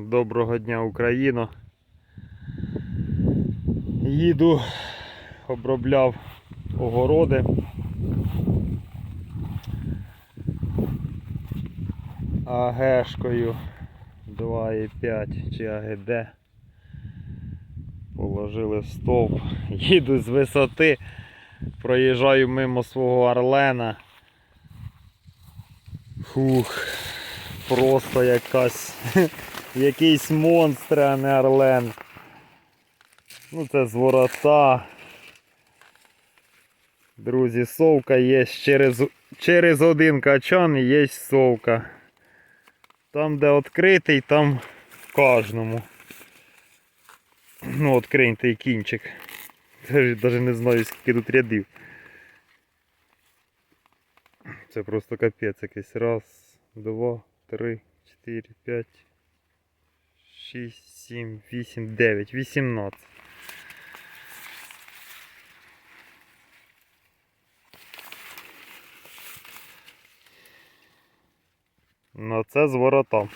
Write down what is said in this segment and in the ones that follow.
Доброго дня, Україно. Їду, обробляв огороди. АГшкою 2,5 чи АГД. Положили стовп. Їду з висоти, проїжджаю мимо свого Орлена. Фух, просто якась якийсь монстр, а не Орлен. Ну це з ворота. Друзі, совка є через, через один качан є совка. Там, де відкритий, там в кожному. Ну, відкритий кінчик. Навіть не знаю, скільки тут рядів. Це просто капець якийсь. Раз, два, три, чотири, п'ять, шість, сім, вісім, дев'ять, вісімнадцять. Ну це з воротом.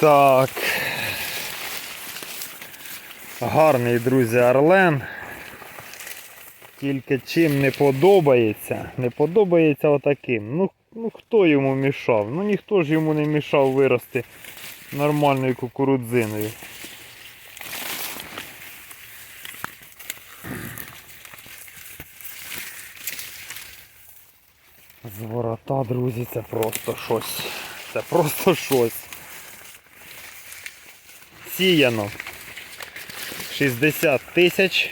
Так. Гарний, друзі, Орлен. Тільки чим не подобається, не подобається отаким. Ну, ну хто йому мішав? Ну ніхто ж йому не мішав вирости нормальною кукурудзиною. З ворота, друзі, це просто щось. Це просто щось. Сіяно 60 тисяч.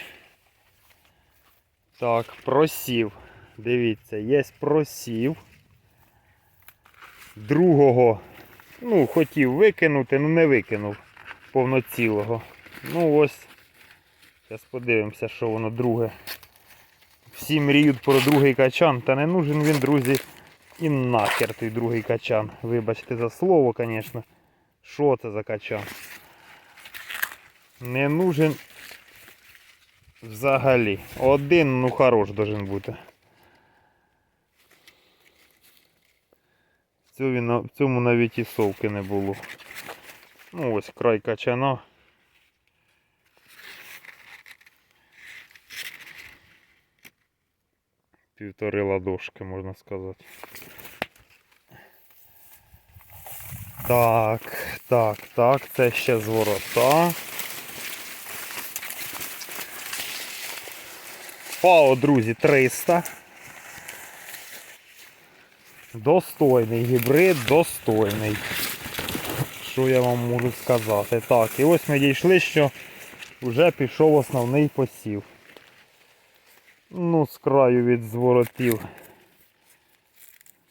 Так, просів. Дивіться, є просів. Другого, ну, хотів викинути, ну не викинув повноцілого. Ну ось. Зараз подивимося, що воно друге. Всі мріють про другий качан, та не нужен він, друзі, і нахер той другий качан. Вибачте за слово, звісно. Що це за качан? Не нужен взагалі. Один, ну хорош должен бути. В цьому, навіть і совки не було. Ну ось край качана. Півтори ладошки, можна сказати. Так, так, так, це ще з ворота. ФАО, друзі, 300. Достойний гібрид, достойний. Що я вам можу сказати? Так, і ось ми дійшли, що вже пішов основний посів. Ну, з краю від зворотів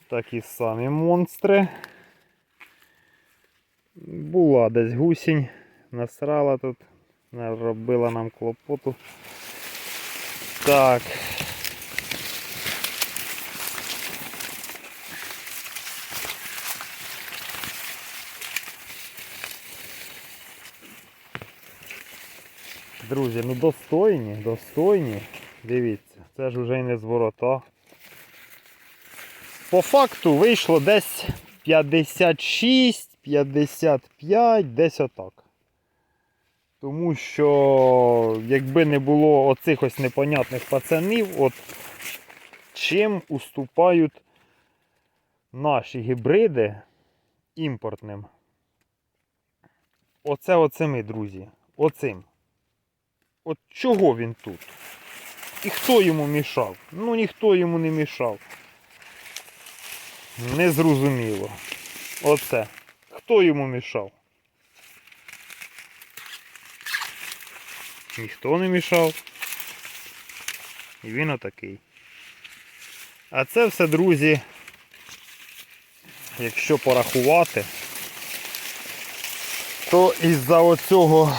такі самі монстри. Була десь гусінь, насрала тут, наробила нам клопоту. Так. Друзі, ну достойні, достойні. Дивіться, це ж вже і не з ворота. По факту вийшло десь 56, 55, десь отак. Тому що якби не було оцих ось непонятних пацанів, от чим уступають наші гібриди імпортним. Оце оцими, друзі. Оцим. От чого він тут? І хто йому мішав? Ну ніхто йому не мішав. Незрозуміло. Оце. Хто йому мішав? Ніхто не мішав. І він отакий. А це все, друзі, якщо порахувати, то із-за оцього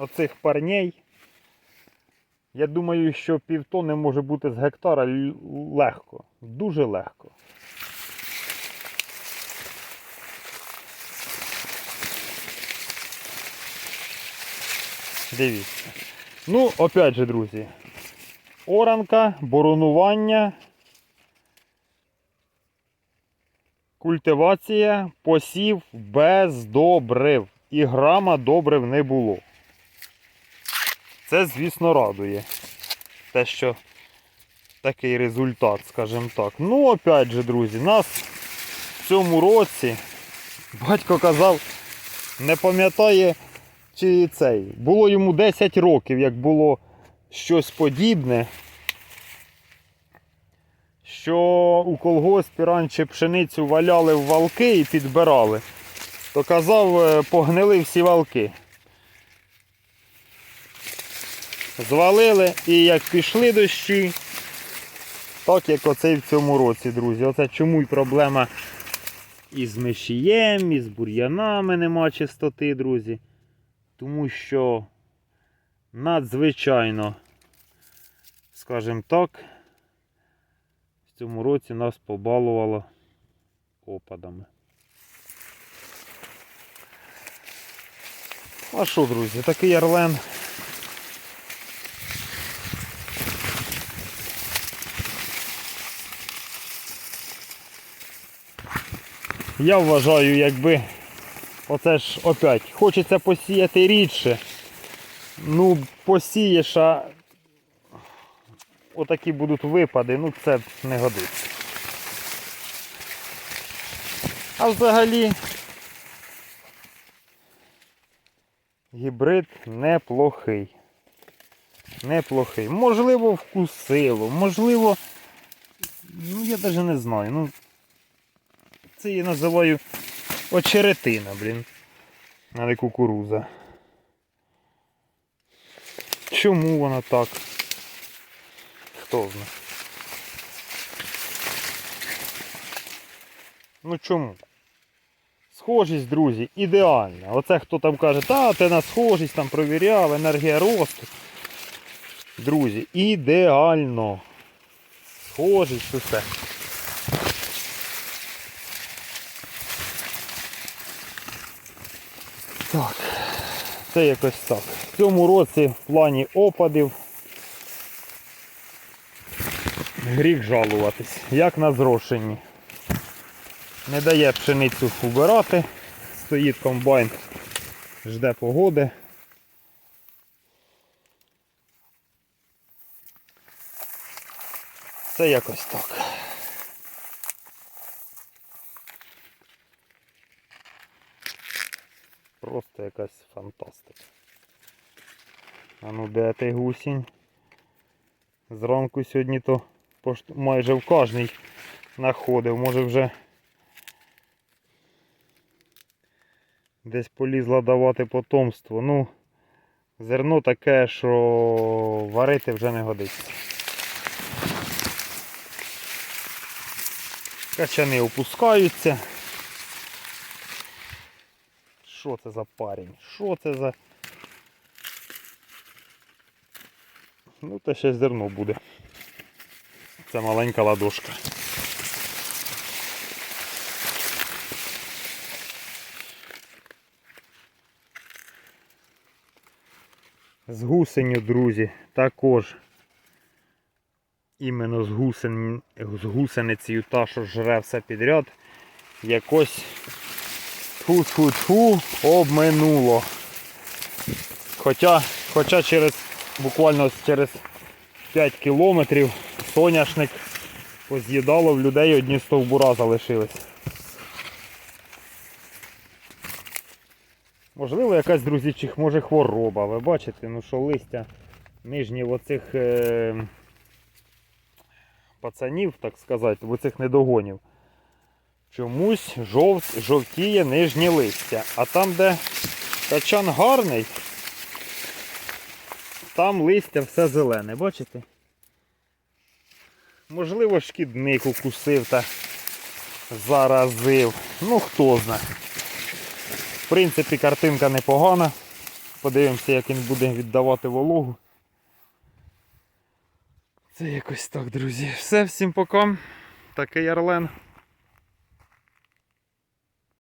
оцих парней, я думаю, що півтони може бути з гектара легко. Дуже легко. Дивіться. Ну, опять же, друзі. Оранка, боронування. Культивація посів без добрив. І грама добрив не було. Це, звісно, радує. Те, що такий результат, скажімо так. Ну, опять же, друзі, нас в цьому році батько казав, не пам'ятає, чи цей. Було йому 10 років, як було щось подібне. Що у колгоспі раніше пшеницю валяли в валки і підбирали, то казав, е, погнили всі валки. Звалили і як пішли дощі, так як оцей в цьому році, друзі. Оце чому й проблема із мишієм, із бур'янами нема чистоти, друзі. Тому що надзвичайно, скажімо так, в цьому році нас побалувало опадами. А що, друзі, такий орлен. Я вважаю, якби оце ж опять хочеться посіяти рідше. Ну, посієш, а отакі будуть випади, ну це не годиться. А взагалі гібрид неплохий. Неплохий. Можливо, вкусило, можливо, ну я навіть не знаю. Ну, це я називаю очеретина, блін. А не кукуруза. Чому вона так? Хто знає. Ну чому? Схожість, друзі, ідеальна. Оце хто там каже, та ти на схожість там провіряв, енергія росту. Друзі, ідеально. Схожість, усе. Так, це якось так. В цьому році в плані опадів гріх жалуватись, як на зрошенні. Не дає пшеницю убирати, стоїть комбайн, жде погоди. Це якось так. Просто якась фантастика. А ну де ти гусінь? Зранку сьогодні то майже в кожній знаходив. Може вже десь полізла давати потомство. Ну, зерно таке, що варити вже не годиться. Качани опускаються. Що це за парень? Що це за... Ну, та ще зерно буде. Це маленька ладошка. З гусеню, друзі, також іменно з, гусен... з гусеницею та, що жре все підряд, якось Тьфу-тьфу-тьфу, обминуло. Хоча, хоча через буквально через 5 кілометрів соняшник поз'їдало в людей одні стовбура залишились. Можливо, якась, друзі, чи може хвороба. Ви бачите, ну що листя нижні оцих е... пацанів, так сказати, в оцих недогонів. Чомусь жов... жовтіє нижнє листя. А там, де качан гарний, там листя все зелене, бачите? Можливо, шкідник укусив та заразив. Ну хто знає. В принципі, картинка непогана. Подивимося, як він буде віддавати вологу. Це якось так, друзі. Все, всім пока. Такий Орлен.